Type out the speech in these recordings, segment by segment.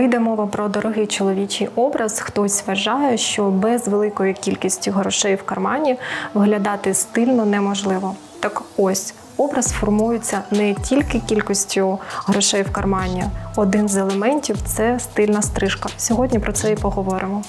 йде мова про дорогий чоловічий образ, хтось вважає, що без великої кількості грошей в кармані виглядати стильно неможливо. Так ось образ формується не тільки кількістю грошей в кармані. Один з елементів це стильна стрижка. Сьогодні про це і поговоримо.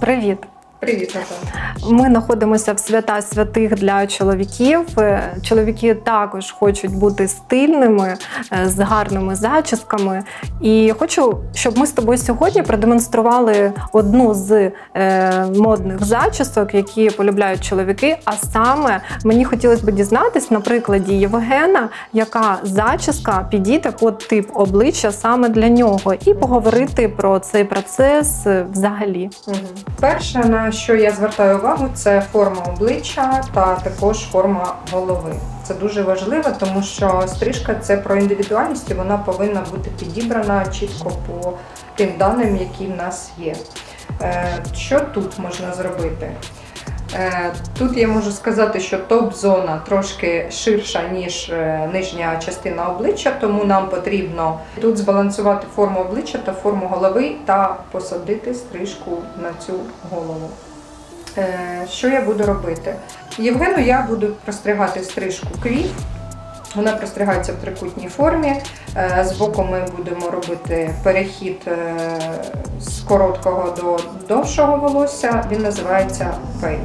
Привіт! Привіт, Наталя. Ми знаходимося в свята святих для чоловіків. Е, Чоловіки також хочуть бути стильними, е, з гарними зачісками. І хочу, щоб ми з тобою сьогодні продемонстрували одну з е, модних зачісок, які полюбляють чоловіки. А саме мені хотілося б дізнатись на прикладі Євгена, яка зачіска підійде під тип обличчя саме для нього, і поговорити про цей процес взагалі. Угу. Перше, на що я звертаю увагу, це форма обличчя та також форма голови. Це дуже важливо, тому що стрижка це про індивідуальність, і вона повинна бути підібрана чітко по тим даним, які в нас є. Е, Що тут можна зробити? Е, Тут я можу сказати, що топ-зона трошки ширша, ніж е, нижня частина обличчя, тому нам потрібно тут збалансувати форму обличчя та форму голови та посадити стрижку на цю голову. Е, Що я буду робити? Євгену я буду простригати стрижку квіт. Вона простригається в трикутній формі. Е, Збоку ми будемо робити перехід е, з короткого до довшого волосся. Він називається фейд.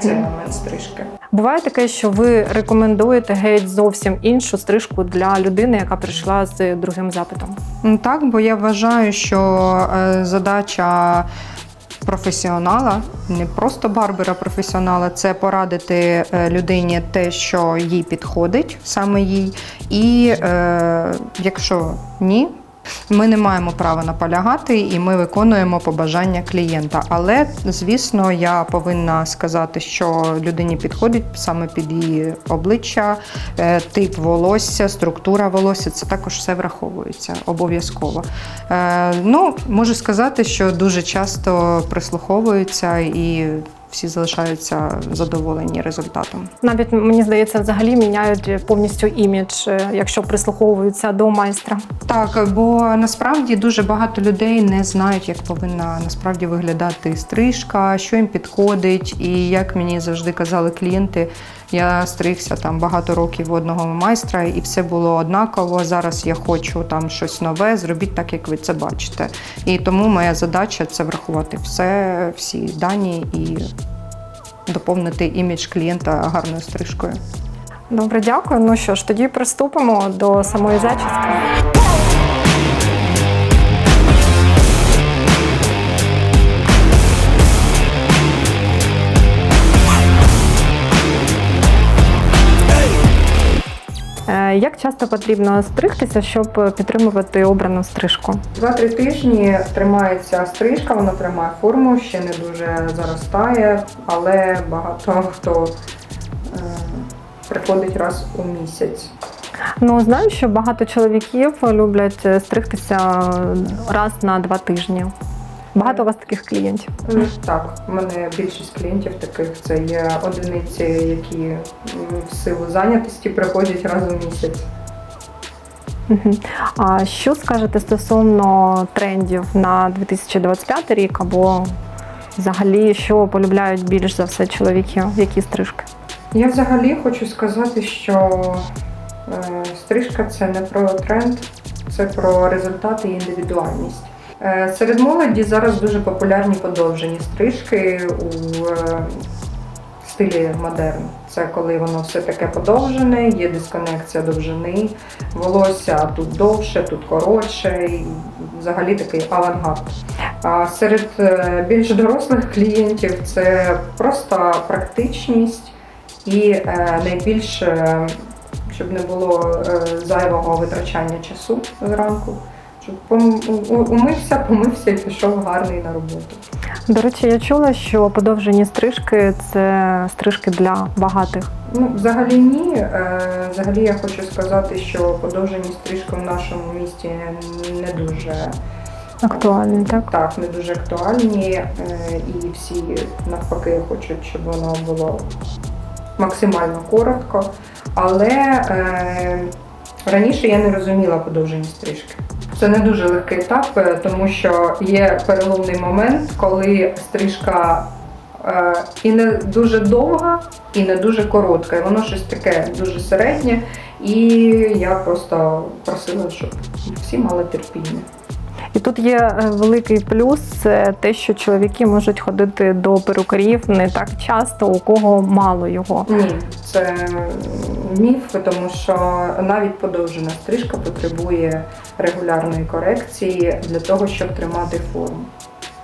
Це елемент стрижки. Буває таке, що ви рекомендуєте геть зовсім іншу стрижку для людини, яка прийшла з другим запитом. Так, бо я вважаю, що е, задача професіонала, не просто барбера професіонала, це порадити е, людині те, що їй підходить, саме їй. І е, якщо ні, ми не маємо права наполягати, і ми виконуємо побажання клієнта. Але, звісно, я повинна сказати, що людині підходить саме під її обличчя, е, тип волосся, структура волосся. Це також все враховується обов'язково. Е, Ну, можу сказати, що дуже часто прислуховуються і всі залишаються задоволені результатом. Навіть мені здається, взагалі міняють повністю імідж, е, якщо прислуховуються до майстра. Так, бо насправді дуже багато людей не знають, як повинна насправді виглядати стрижка, що їм підходить. І як мені завжди казали клієнти, я стригся там багато років в одного майстра, і все було однаково. Зараз я хочу там щось нове, зробіть так, як ви це бачите. І тому моя задача це врахувати все, всі дані і доповнити імідж клієнта гарною стрижкою. Добре, дякую. Ну що ж, тоді приступимо до самої зачіски. Як часто потрібно стригтися, щоб підтримувати обрану стрижку? Два-три тижні тримається стрижка, вона тримає форму, ще не дуже заростає, але багато хто е, приходить раз у місяць. Ну знаю, що багато чоловіків люблять стригтися раз на два тижні. Багато у вас таких клієнтів. Ну, Так, у мене більшість клієнтів таких це є одиниці, які в силу зайнятості приходять раз у місяць. А що скажете стосовно трендів на 2025 рік або взагалі, що полюбляють більш за все чоловіки, які стрижки? Я взагалі хочу сказати, що е, стрижка це не про тренд, це про результати і індивідуальність. Е, серед молоді зараз дуже популярні подовжені стрижки у е, стилі модерн. Це коли воно все таке подовжене, є дисконекція довжини, волосся тут довше, тут коротше, і взагалі такий авангард. А серед е, більш дорослих клієнтів це просто практичність і е, найбільш, е, щоб не було зайвого витрачання часу зранку. Щоб умився, помився і пішов гарний на роботу. До речі, я чула, що подовжені стрижки це стрижки для багатих. Ну, взагалі ні. Е, Взагалі я хочу сказати, що подовжені стрижки в нашому місті не дуже Актуальні, так? так, не дуже актуальні. е, І всі навпаки хочуть, щоб воно було максимально коротко. Але е, раніше я не розуміла подовжені стрижки. Це не дуже легкий етап, е, тому що є переломний момент, коли стрижка е, і не дуже довга, і не дуже коротка. І воно щось таке дуже середнє. І я просто просила, щоб всі мали терпіння. І тут є е, великий плюс це те, що чоловіки можуть ходити до перукарів не так часто, у кого мало його. Ні, це міф, тому що навіть подовжена стрижка потребує регулярної корекції для того, щоб тримати форму.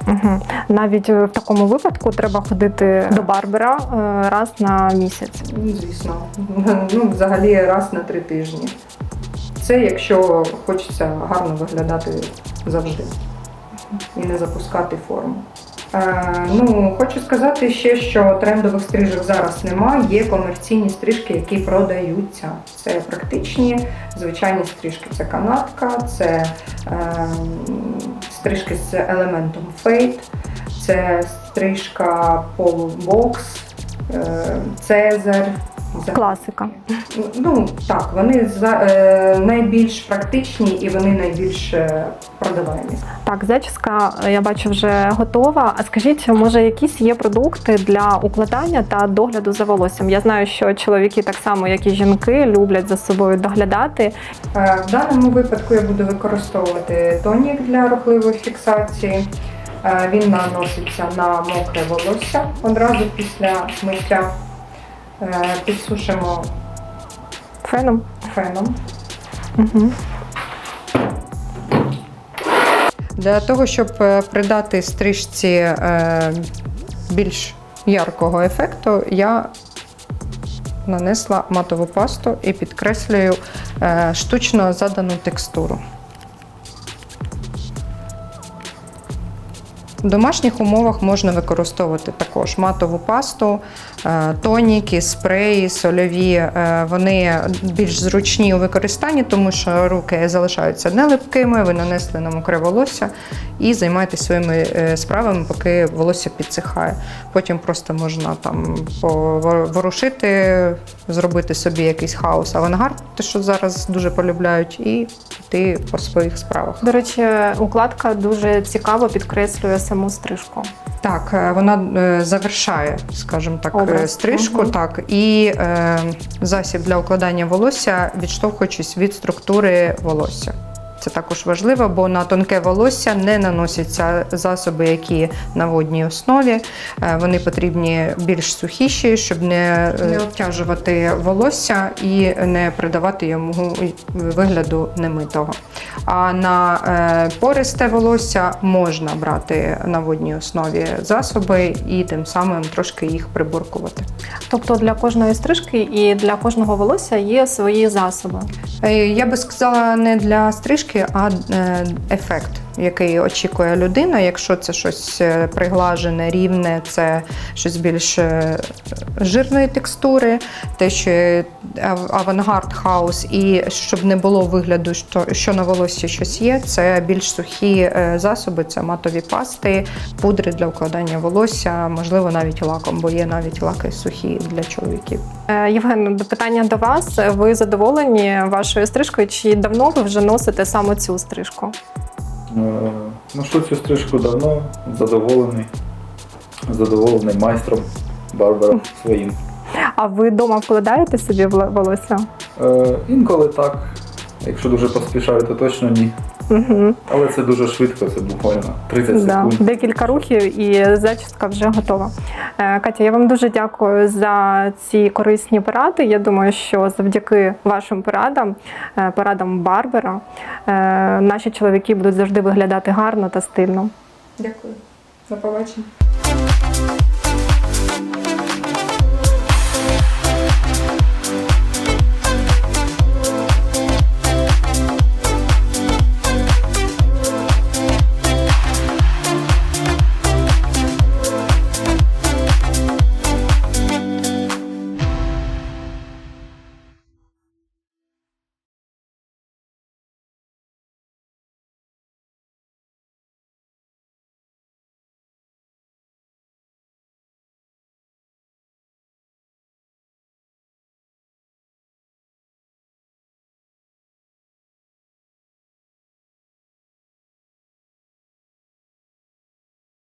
Угу. Навіть е, в такому випадку треба ходити до барбера е, раз на місяць. Ну, Звісно, ну взагалі раз на три тижні. Це якщо хочеться гарно виглядати завжди і не запускати форму. Е, ну, хочу сказати ще, що трендових стрижок зараз немає. Є комерційні стрижки, які продаються. Це практичні, звичайні стрижки. Це канатка, це е, стрижки з елементом фейт, це стрижка полубокс, е, цезар. Класика. Ну так, вони за, е, найбільш практичні і вони найбільш е, продаваємі. Так, зачіска, е, я бачу, вже готова. А скажіть, може, якісь є продукти для укладання та догляду за волоссям? Я знаю, що чоловіки, так само як і жінки, люблять за собою доглядати. Е, В даному випадку я буду використовувати тонік для рухливої фіксації. Е, Він наноситься на мокре волосся одразу після миття. Е, Підсушимо Феном. феном. Угу. Для того, щоб е, придати стрижці е, більш яркого ефекту, я нанесла матову пасту і підкреслюю е, штучно задану текстуру. В домашніх умовах можна використовувати також матову пасту, е, тоніки, спреї, сольові. Е, Вони більш зручні у використанні, тому що руки залишаються нелипкими, ви нанесли на мокре волосся і займаєтесь своїми е, справами, поки волосся підсихає. Потім просто можна там поворушити, зробити собі якийсь хаос, авангард, те, що зараз дуже полюбляють, і йти по своїх справах. До речі, укладка дуже цікаво підкреслює саму стрижку. Так, е, вона е, завершає, скажімо так, Образ. е, стрижку, Угу. так, і е, засіб для укладання волосся, відштовхуючись від структури волосся. Це також важливо, бо на тонке волосся не наносяться засоби, які на водній основі. Е, Вони потрібні більш сухіші, щоб не, е, не обтяжувати волосся і не придавати йому вигляду немитого. А на е, пористе волосся можна брати на водній основі засоби і тим самим трошки їх приборкувати. Тобто для кожної стрижки і для кожного волосся є свої засоби. Я би сказала не для стрижки, а е, ефект, який очікує людина. Якщо це щось е, приглажене, рівне, це щось більш е, жирної текстури, те, що авангард, хаус, і щоб не було вигляду, що, що на волоссі щось є, це більш сухі е, засоби, це матові пасти, пудри для укладання волосся, можливо, навіть лаком, бо є навіть лаки сухі для чоловіків. Євген, до питання до вас. Ви задоволені вашою стрижкою? Чи давно ви вже носите саме цю стрижку? Е, Ношу цю стрижку давно, задоволений. Задоволений майстром, барбером своїм. А ви вдома вкладаєте собі волосся? Е, інколи так. Якщо дуже поспішаю, то точно ні. Угу. Але це дуже швидко, це буквально 30 Да. секунд. Декілька рухів і зачістка вже готова. Е, Катя, я вам дуже дякую за ці корисні поради. Я думаю, що завдяки вашим порадам, е, порадам Барбера, е, наші чоловіки будуть завжди виглядати гарно та стильно. Дякую. До побачення.